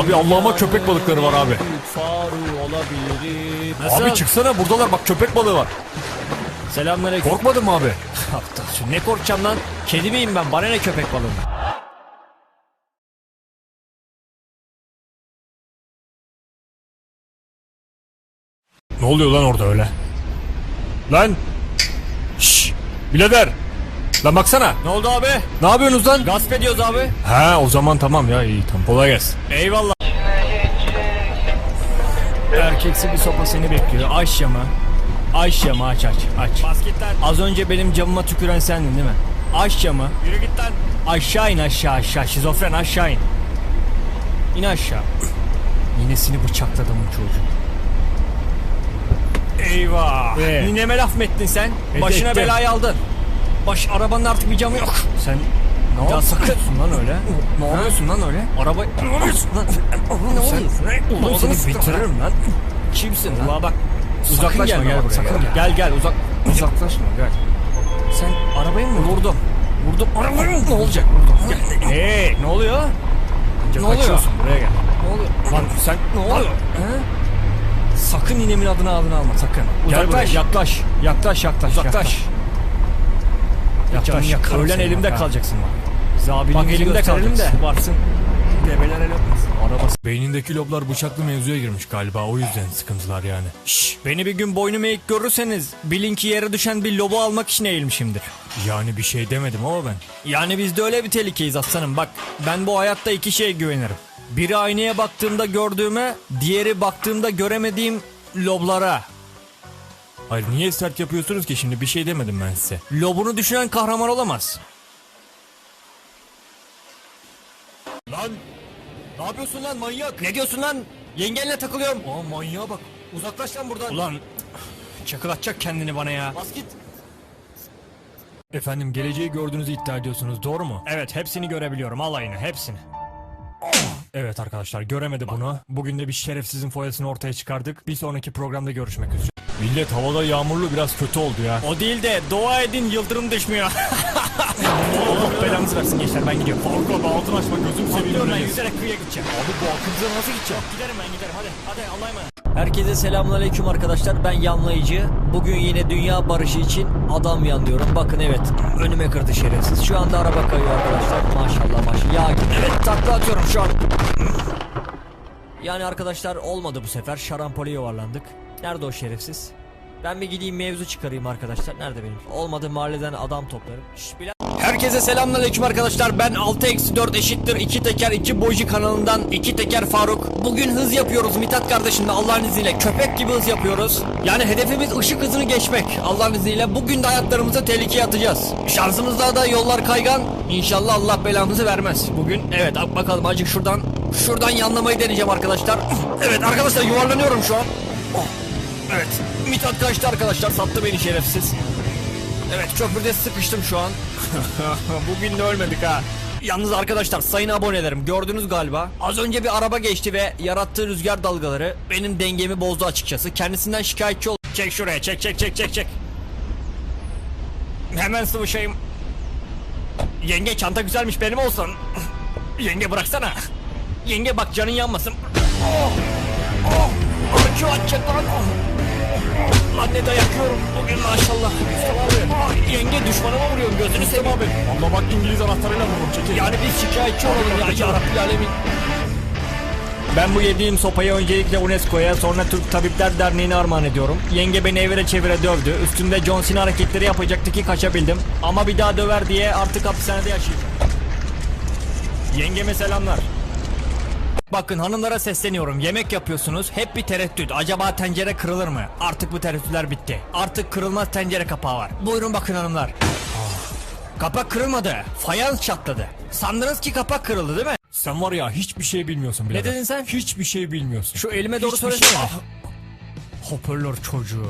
Abi Allah'ıma köpek balıkları var abi. Nasıl? Abi çıksana buradalar bak köpek balığı var. Selamünaleyküm. Korkmadın mı abi? Aptal şu ne korkacağım lan? Kedi miyim ben? Bana ne köpek balığı? Ne oluyor lan orada öyle? Lan! Şşş! Birader! Lan baksana! Ne oldu abi? Ne yapıyorsunuz lan? Gasp ediyoruz abi. Ha o zaman tamam ya iyi tamam kolay gelsin. Eyvallah. Erkeksi bir sopa seni bekliyor. Aç camı. Aç camı aç aç aç. Basketler. Az önce benim camıma tüküren sendin değil mi? Aç camı. Yürü git lan. Aşağı in aşağı aşağı. Şizofren aşağı in. İn aşağı. Ninesini bıçakladım bu çocuğu. Eyvah. Ee? Nineme laf mı ettin sen? Başına ettim. belayı aldın. Baş arabanın artık bir camı yok. Sen ne ya sakın lan öyle. Ne yapıyorsun lan öyle? Araba ne yapıyorsun lan? Ne oluyorsun? Oğlum seni bitiririm lan. Kimsin lan? Ulan bak. Uzaklaşma gel buraya. sakın gel. Gel gel uzak. Uzaklaşma gel. Sen arabayı mı vurdum? Vurdum. Arabayı mı? Ne olacak? Vurdum. Gel. Hey, ne oluyor? Ne oluyor? Buraya gel. Ne oluyor? Lan sen Ne oluyor? Sakın ninemin adını ağzına alma sakın. Gel Uzaklaş. buraya. Yaklaş. Yaklaş yaklaş. Uzaklaş. Yaklaş, Yaklaş. yakarım Öğlen elimde kalacaksın bak. Zabilin Bak elimde kalacaksın. kalacaksın. Varsın. Develer el. Arabası. Beynindeki loblar bıçaklı mevzuya girmiş galiba o yüzden sıkıntılar yani. Şşş, beni bir gün boynumu eğik görürseniz bilin ki yere düşen bir lobu almak için eğilmişimdir. Yani bir şey demedim ama ben. Yani biz de öyle bir tehlikeyiz aslanım. Bak ben bu hayatta iki şeye güvenirim. Biri aynaya baktığımda gördüğüme, diğeri baktığımda göremediğim loblara. Hayır niye sert yapıyorsunuz ki şimdi bir şey demedim ben size. Lobunu düşünen kahraman olamaz. Lan! Ne yapıyorsun lan manyak? Ne diyorsun lan? Yengenle takılıyorum. Aa manyağa bak. Uzaklaş lan buradan. Ulan çakılatacak kendini bana ya. Bas git. Efendim geleceği gördüğünüzü iddia ediyorsunuz doğru mu? Evet hepsini görebiliyorum alayını hepsini. Evet arkadaşlar göremedi bunu. Bugün de bir şerefsizin foyasını ortaya çıkardık. Bir sonraki programda görüşmek üzere. Millet havada yağmurlu biraz kötü oldu ya. O değil de dua edin yıldırım düşmüyor. Allah belanızı versin gençler ben gidiyorum. Faruk abi altın açma gözüm seveyim. Ben yüzerek kıyıya gideceğim. Abi bu akıntıda nasıl gideceğim? Giderim ben giderim hadi hadi Allah'a emanet. Herkese selamünaleyküm arkadaşlar ben yanlayıcı. Bugün yine dünya barışı için adam yanlıyorum. Bakın evet önüme kırdı şerefsiz. Şu anda araba kayıyor arkadaşlar. Maşallah maşallah. Gibi. Evet takla atıyorum şu an. Yani arkadaşlar olmadı bu sefer. Şarampole yuvarlandık. Nerede o şerefsiz? Ben bir gideyim mevzu çıkarayım arkadaşlar. Nerede benim? Olmadı mahalleden adam toplarım. Şş, Bilal- Herkese selamünaleyküm arkadaşlar. Ben 6 eksi 4 eşittir 2 teker 2 boycu kanalından 2 teker Faruk. Bugün hız yapıyoruz Mithat kardeşimle Allah'ın izniyle. Köpek gibi hız yapıyoruz. Yani hedefimiz ışık hızını geçmek. Allah'ın izniyle bugün de hayatlarımızı tehlikeye atacağız. Şansımızda da yollar kaygan. İnşallah Allah belamızı vermez. Bugün evet bak- bakalım acık şuradan şuradan yanlamayı deneyeceğim arkadaşlar. Evet arkadaşlar yuvarlanıyorum şu an. Oh. Mithat kaçtı arkadaşlar. Sattı beni şerefsiz. Evet köprüde sıkıştım şu an. Bugün de ölmedik ha. Yalnız arkadaşlar sayın abonelerim gördünüz galiba. Az önce bir araba geçti ve yarattığı rüzgar dalgaları benim dengemi bozdu açıkçası. Kendisinden şikayetçi ol. Çek şuraya çek çek çek çek çek. Hemen sıvışayım. Yenge çanta güzelmiş benim olsun. Yenge bıraksana. Yenge bak canın yanmasın. Oh! Oh! Acı atacak lan. Lan ne dayak yiyorum bugün maşallah. Mustafa abi. Ay, yenge düşmanıma vuruyorum gözünü seveyim abi. Ama bak İngiliz anahtarıyla vururum çekil. Yani biz şikayetçi olalım ya ya Rabbil Alemin. Ben bu yediğim sopayı öncelikle UNESCO'ya sonra Türk Tabipler Derneği'ne armağan ediyorum. Yenge beni evire çevire dövdü. Üstümde John Cena hareketleri yapacaktı ki kaçabildim. Ama bir daha döver diye artık hapishanede yaşayacağım. Yengeme selamlar. Bakın hanımlara sesleniyorum. Yemek yapıyorsunuz. Hep bir tereddüt. Acaba tencere kırılır mı? Artık bu tereddütler bitti. Artık kırılmaz tencere kapağı var. Buyurun bakın hanımlar. Kapak kırılmadı. Fayans çatladı. Sandınız ki kapak kırıldı değil mi? Sen var ya hiçbir şey bilmiyorsun birader. dedin sen? Hiçbir şey bilmiyorsun. Şu elime doğru söylesene. şey- Hoparlör çocuğu.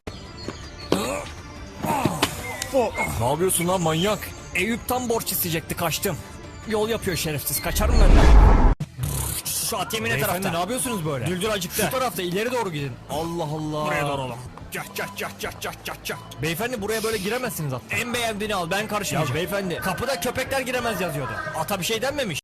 Ne yapıyorsun lan manyak? Eyüp tam borç isteyecekti kaçtım. Yol yapıyor şerefsiz kaçar mı benden? Şu at yemine Beyefendi, tarafta. ne yapıyorsunuz böyle? Düldül acıktı. Şu tarafta ileri doğru gidin. Allah Allah. Buraya doğru oğlum. Cah cah cah cah cah cah cah. Beyefendi buraya böyle giremezsiniz hatta. En beğendiğini al ben karışmayacağım. Ya beyefendi. Kapıda köpekler giremez yazıyordu. Ata bir şey denmemiş.